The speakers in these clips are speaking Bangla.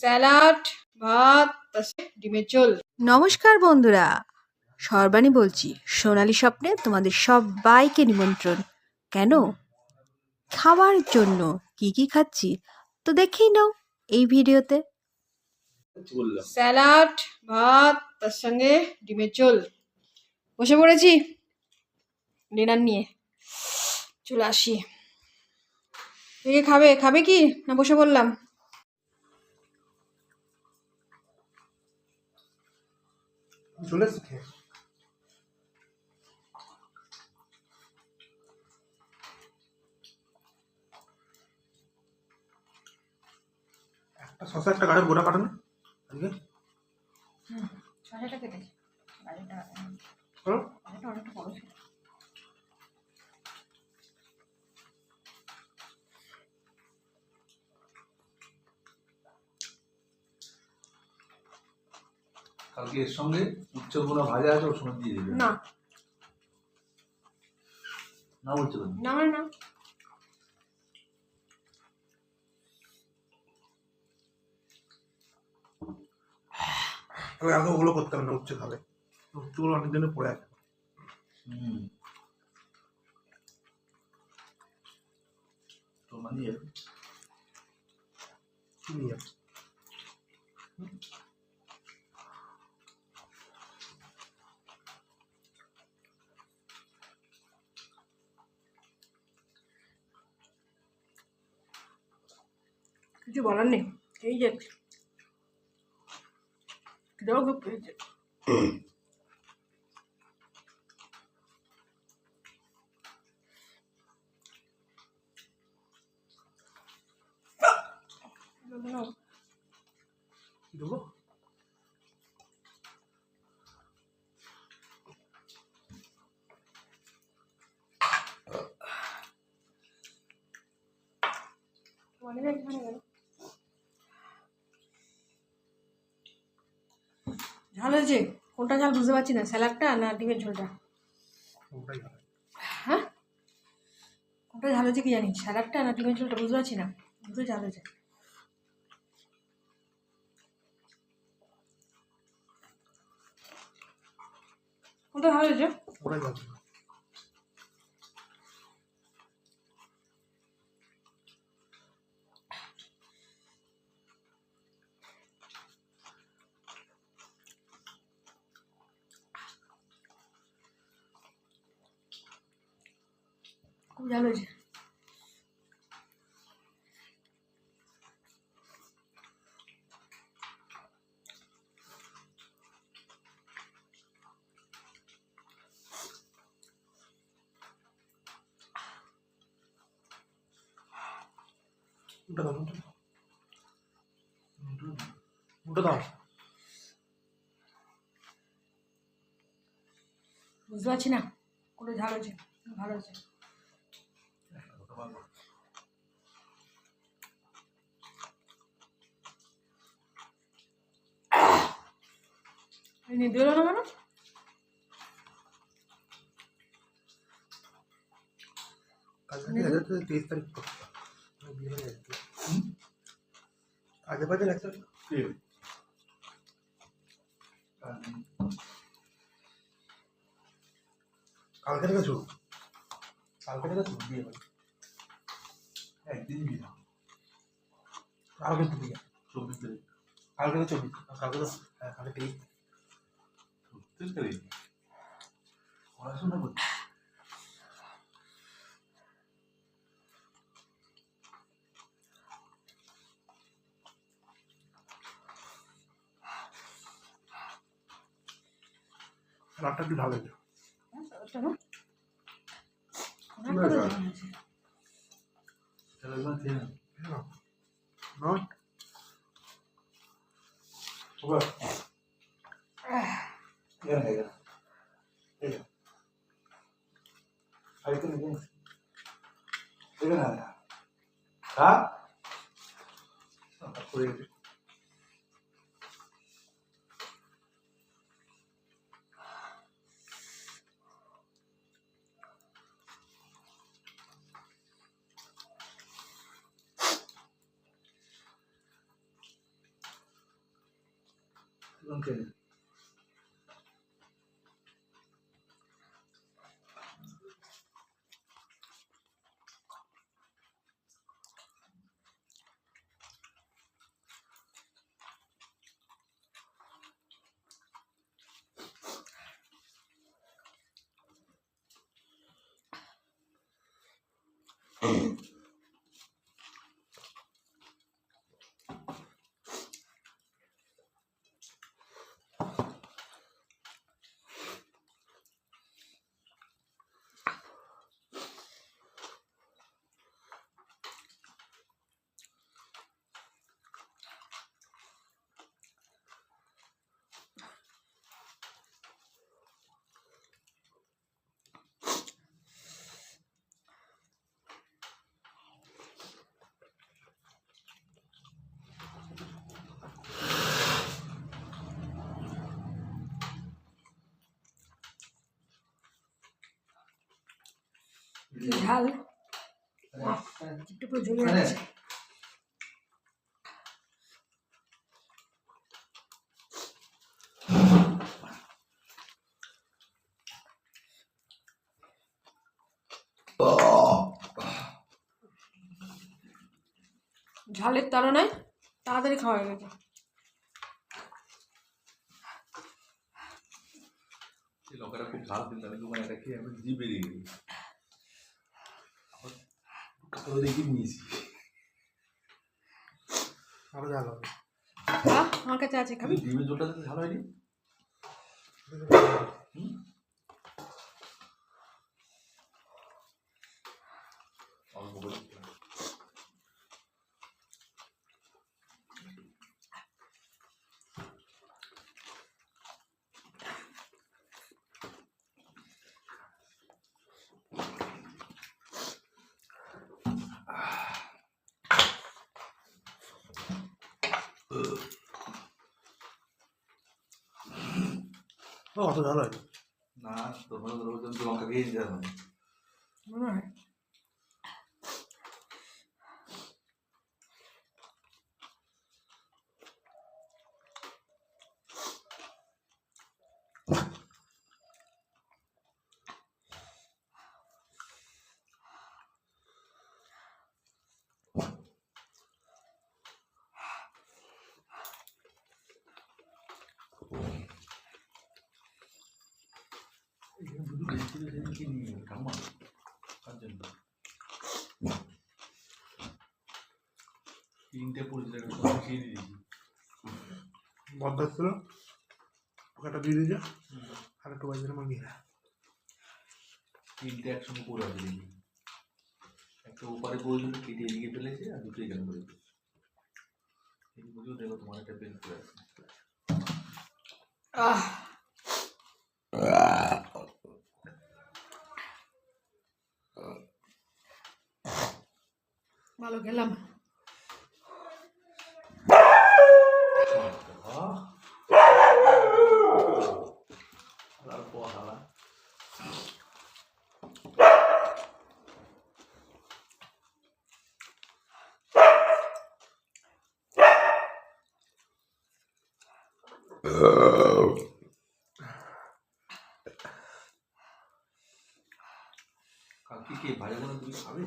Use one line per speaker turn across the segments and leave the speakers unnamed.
স্যালাড ভাত ডিমের ঝোল।
নমস্কার বন্ধুরা সর্বাণী বলছি সোনালি স্বপ্নে তোমাদের সবাইকে নিমন্ত্রণ। কেন? খাওয়ার জন্য কি কি খাচ্ছি তো দেখেই নাও এই ভিডিওতে।
স্যালাড ভাত তার সঙ্গে ডিমের ঝোল। বসে পড়েছি। ডিনার নিয়ে। চলে আসি। কে কে খাবে খাবে কি? না বসে পড়লাম।
চলে এসছে খেয়ে একটা শশা একটা গাড়ির গোড়া কাটানো
কালকে এর সঙ্গে উচ্চ গুণা ভাজা আছে ওর সঙ্গে দিয়ে দেবে
না।
না বলছো
না মানে না।
তবে আগে ওগুলো করতে হবে না উচ্ছে খাবে। উচ্চগুলো অনেক দিনে পড়ে আছে।
হুম। তো মানিয়ে
কি নিয়ে
কিছু বলার নেই এই যে খিদেও খুব পেয়েছে
কি দেবো
ঝাল হয়েছে? কোনটা ঝাল বুঝতে পারছি না স্যালাডটা না ডিমের ঝোলটা? হ্যাঁ? কোনটা ঝাল হয়েছে কি জানি? স্যালাডটা না ডিমের ঝোলটা বুঝতে পারছি না দুটো ঝাল হয়েছে। কোনটা ভালো হয়েছে?
ভালো
খুব হয়েছে
দাও দাও
বুঝতে পারছি না কোনটা ঝাল হয়েছে ভালো হয়েছে হলো না মানে?
হয়ে আজে বাজে একটা কালকে থেকে শুরু। কালকে থেকে শুরু বিয়ে বাড়ি।
একদিন বিনা।
কিন্তু বিয়ে
চব্বিশ তারিখ।
কালকে তো চব্বিশ। কালকে তো হ্যাঁ কালকে তেইশ।
চব্বিশ তারিখ? পড়াশোনা করছি
রাতটা একটু ভালো হয়েছে
ওটা না অনেক করে ঝাল হয়েছে
তাহলে একবার খেয়ে নাও।
নয়
ওবার। এখানে হয়ে গেল। এই যে। আর এখানে, এখানে। এখানে
ঝাল। একটু পুরো
মানে
যাচ্ছে ঝালের তাড়নায় তাড়াতাড়ি খাওয়া হয়ে গেছে।
লঙ্কাটা খুব ঝাল কিন্তু আমি দোকানে এটা খেয়ে আমি জি বেরিয়ে কালো দেখি নিয়েছি
আরও ঝাল হবে।
আমার কাছে আছে খাবি?
ডিমের জলটা ঝাল হয়নি। অল্প করে
অত ভালো আছে
না তোর ধরো তো তোমাকে দিয়ে নিতে হবে
মনে হয়
এখানে দুটো বেশি ছিল সেদিন কি নিয়ে ঠাম্মা তার জন্য তিনটে সব খেয়ে দিয়েছি
বদ্ধ ছিল একটা দিয়ে দিয়েছে। আর একটু বাইরে আমার নিয়ে
তিনটে একসঙ্গে পড়ে আছে একটা ওপারে পড়েছিল কেটে এদিকে ফেলেছে আর দুটো এখানে পড়েছে এই বুঝেও দেখো তোমার একটা পেন পড়ে আছে।
আহ! ভালো খেলাম
আহ! হালার পর হালা কালকে কে ভাজা কোনো তুমি খাবে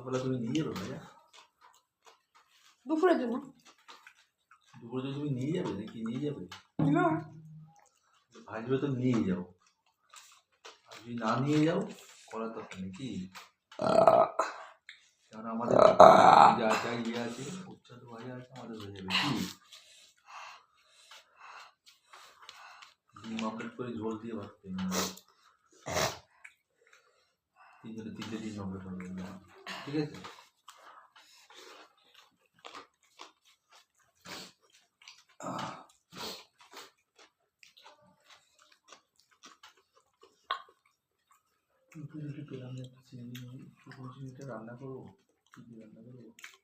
সকালবেলা তুমি নিয়ে যাবে ভাজা
দুপুরের জন্য।
দুপুরে যদি তুমি নিয়ে যাবে নাকি নিয়ে যাবে?
না।
ভাজবে তো নিয়েই যাও। আর যদি না নিয়ে যাও করার দরকার নেই কি? কারণ আমাদের যা যা ইয়ে আছে উচ্চারণ ভাজা আছে আমাদের হয়ে যাবে কি? ডিম অমলেট করে ঝোল দিয়ে ভাত খেয়ে নেব। তিনজনে তিনটে ডিম অমলেট হবে ঠিক আছে? পেলাম রান্না করব? কী রান্না করব?